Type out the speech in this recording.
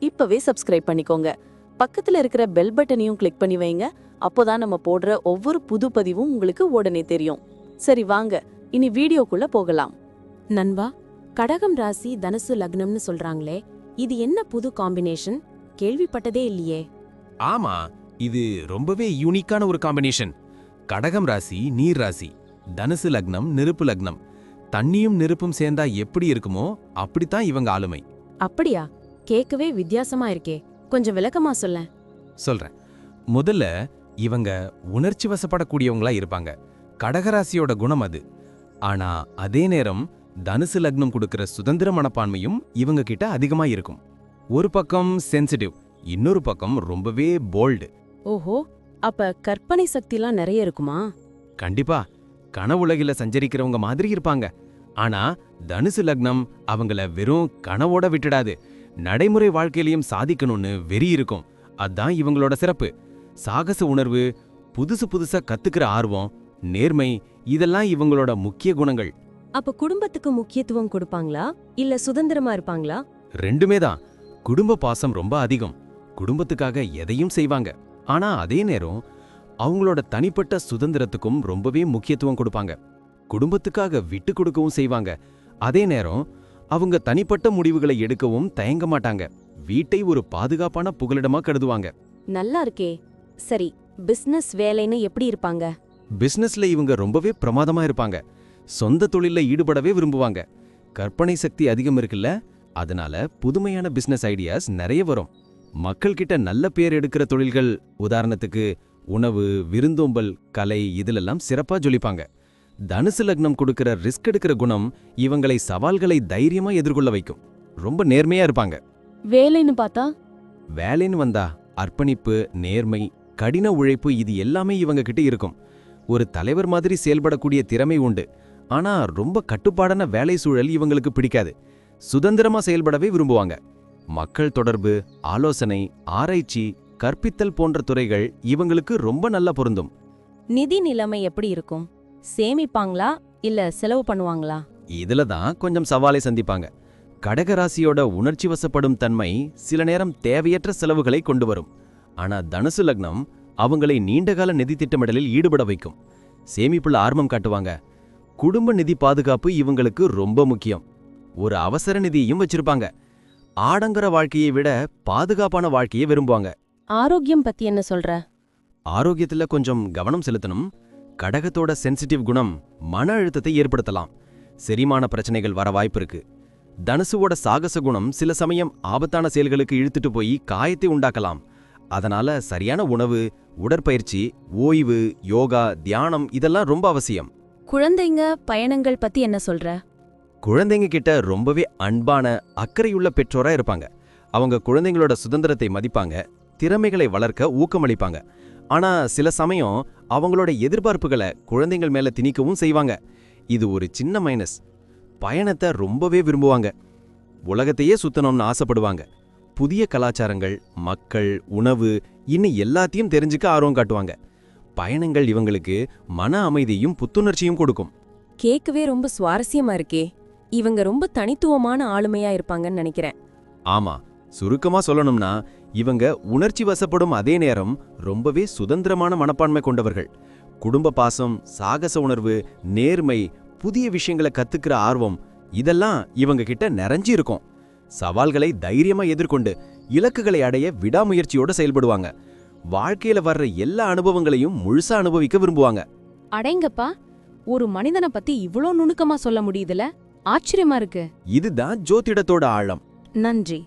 இப்பவே சப்ஸ்கிரைப் பண்ணிக்கோங்க. பக்கத்துல இருக்கிற பெல் பட்டனையும் கிளிக் பண்ணி வைங்க. அப்போதான் நம்ம போடுற ஒவ்வொரு புது பதிவும் உங்களுக்கு உடனே தெரியும். சரி வாங்க. இனி வீடியோக்குள்ள போகலாம். நண்பா கடகம் ராசி தனுசு லக்னம்னு சொல்றாங்களே இது என்ன புது காம்பினேஷன் கேள்விப்பட்டதே இல்லையே. ஆமா இது ரொம்பவே யூனிக்கான ஒரு காம்பினேஷன் கடகம் ராசி நீர் ராசி தனுசு லக்னம் நெருப்பு லக்னம். தண்ணியும் நெருப்பும் சேர்ந்தா எப்படி இருக்குமோ அப்படித்தான் இவங்க ஆளுமை. அப்படியா? கேட்கவே வித்தியாசமா இருக்கே. கொஞ்சம் விளக்கமா சொல்லேன். சொல்றேன். முதல்ல இவங்க உணர்ச்சி வசப்படக்கூடியவங்களா இருப்பாங்க. கடகராசியோட குணம் அது. ஆனா அதே நேரம் தனுசு லக்னம் கொடுக்கிற சுதந்திர மனப்பான்மையும் இவங்க கிட்ட அதிகமா இருக்கும். ஒரு பக்கம் சென்சிட்டிவ் இன்னொரு பக்கம் ரொம்பவே போல்டு ஓஹோ அப்ப கற்பனை சக்திலாம் நிறைய இருக்குமா? கண்டிப்பா. கனவுலகில சஞ்சரிக்கிறவங்க மாதிரி இருப்பாங்க. ஆனா தனுசு லக்னம் அவங்கள வெறும் கனவோட விட்டுடாது. நடைமுறை வாழ்க்கையிலயும் சாதிக்கணும்னு வெறி இருக்கும். அதான் இவங்களோட சிறப்பு. சாகச உணர்வு புதுசு புதுசா கத்துக்கிற ஆர்வம் நேர்மை இதெல்லாம் இவங்களோட முக்கிய குணங்கள். அப்ப குடும்பத்துக்கு முக்கியத்துவம் கொடுப்பாங்களா? இல்ல சுதந்திரமா இருப்பாங்களா? ரெண்டுமே தான். குடும்ப பாசம் ரொம்ப அதிகம். குடும்பத்துக்காக எதையும் செய்வாங்க. ஆனா அதே நேரம் அவங்களோட தனிப்பட்ட சுதந்திரத்துக்கும் ரொம்பவே முக்கியத்துவம் கொடுப்பாங்க. குடும்பத்துக்காக விட்டு கொடுக்கவும் செய்வாங்க. அதே நேரம் அவங்க தனிப்பட்ட முடிவுகளை எடுக்கவும் தயங்க மாட்டாங்க. வீட்டை ஒரு பாதுகாப்பான புகலிடமா கருதுவாங்க. நல்லா இருக்கே. சரி பிசினஸ் வேலைன்னு எப்படி இருப்பாங்க? பிசினஸ்ல இவங்க ரொம்பவே பிரமாதமா இருப்பாங்க. சொந்த தொழில்ல ஈடுபடவே விரும்புவாங்க. கற்பனை சக்தி அதிகம் இருக்குல்ல அதனால புதுமையான பிசினஸ் ஐடியாஸ் நிறைய வரும். மக்கள்கிட்ட நல்ல பேர் எடுக்கிற தொழில்கள் உதாரணத்துக்கு உணவு விருந்தோம்பல் கலை இதிலெல்லாம் சிறப்பா ஜொலிப்பாங்க. தனுசு லக்னம் கொடுக்கிற ரிஸ்க் எடுக்கிற குணம் இவங்களை சவால்களை தைரியமா எதிர்கொள்ள வைக்கும். ரொம்ப நேர்மையா இருப்பாங்க. வேலைன்னு பார்த்தா? வேலைன்னு வந்தா அர்ப்பணிப்பு நேர்மை கடின உழைப்பு இது எல்லாமே இவங்க கிட்ட இருக்கும். ஒரு தலைவர் மாதிரி செயல்படக்கூடிய திறமை உண்டு. ஆனா ரொம்ப கட்டுப்பாடான வேலை சூழல் இவங்களுக்கு பிடிக்காது. சுதந்திரமா செயல்படவே விரும்புவாங்க. மக்கள் தொடர்பு ஆலோசனை ஆராய்ச்சி கற்பித்தல் போன்ற துறைகள் இவங்களுக்கு ரொம்ப நல்லா பொருந்தும். நிதி நிலைமை எப்படி இருக்கும்? சேமிப்பாங்களா? இல்ல செலவு பண்ணுவாங்களா? இதுல தான் கொஞ்சம் சவாலை சந்திப்பாங்க. கடகராசியோட உணர்ச்சி வசப்படும் தன்மை சில நேரம் தேவையற்ற செலவுகளை கொண்டு வரும். ஆனா தனுசு லக்னம் அவங்களை நீண்டகால நிதி திட்டமிடலில் ஈடுபட வைக்கும். சேமிப்புல ஆர்வம் காட்டுவாங்க. குடும்ப நிதி பாதுகாப்பு இவங்களுக்கு ரொம்ப முக்கியம். ஒரு அவசர நிதியையும் வச்சிருப்பாங்க. ஆடம்பர வாழ்க்கையை விட பாதுகாப்பான வாழ்க்கையை விரும்புவாங்க. ஆரோக்கியம் பத்தி என்ன சொல்ற? ஆரோக்கியத்துல கொஞ்சம் கவனம் செலுத்தணும். கடகத்தோட சென்சிட்டிவ் குணம் மன அழுத்தத்தை ஏற்படுத்தலாம். செரிமான பிரச்சனைகள் வர வாய்ப்பு இருக்கு. தனுசுவோட சாகச குணம் சில சமயம் ஆபத்தான செயல்களுக்கு இழுத்துட்டு போய் காயத்தை உண்டாக்கலாம். அதனால சரியான உணவு உடற்பயிற்சி ஓய்வு யோகா தியானம் இதெல்லாம் ரொம்ப அவசியம். குழந்தைங்க பயணங்கள் பத்தி என்ன சொல்ற? குழந்தைங்க கிட்ட ரொம்பவே அன்பான அக்கறையுள்ள பெற்றோரா இருப்பாங்க. அவங்க குழந்தைங்களோட சுதந்திரத்தை மதிப்பாங்க திறமைகளை வளர்க்க ஊக்கமளிப்பாங்க. ஆனா சில சமயம் அவங்களோட எதிர்பார்ப்புகளை குழந்தைகள் மேல திணிக்கவும் செய்வாங்க. இது ஒரு சின்ன மைனஸ் பயணத்தை ரொம்பவே விரும்புவாங்க. உலகத்தையே சுத்தணும்னு ஆசைப்படுவாங்க. புதிய கலாச்சாரங்கள் மக்கள் உணவு இன்னும் எல்லாத்தையும் தெரிஞ்சுக்க ஆர்வம் காட்டுவாங்க. பயணங்கள் இவங்களுக்கு மன அமைதியும் புத்துணர்ச்சியும் கொடுக்கும். கேட்கவே ரொம்ப சுவாரஸ்யமா இருக்கே. இவங்க ரொம்ப தனித்துவமான ஆளுமையா இருப்பாங்கன்னு நினைக்கிறேன். ஆமா சுருக்கமா சொல்லணும்னா இவங்க உணர்ச்சி வசப்படும் அதே நேரம் ரொம்பவே சுதந்திரமான மனப்பான்மை கொண்டவர்கள். குடும்ப பாசம் சாகச உணர்வு நேர்மை புதிய விஷயங்களை கத்துக்கிற ஆர்வம் இதெல்லாம் இவங்க கிட்ட நிறைஞ்சு இருக்கும். சவால்களை தைரியமா எதிர்கொண்டு இலக்குகளை அடைய விடாமுயற்சியோட செயல்படுவாங்க. வாழ்க்கையில வர்ற எல்லா அனுபவங்களையும் முழுசா அனுபவிக்க விரும்புவாங்க. அடேங்கப்பா ஒரு மனிதனை பத்தி இவ்ளோ நுணுக்கமா சொல்ல முடியுதுல? ஆச்சரியமா இருக்கு. இதுதான் ஜோதிடத்தோட ஆழம். நன்றி.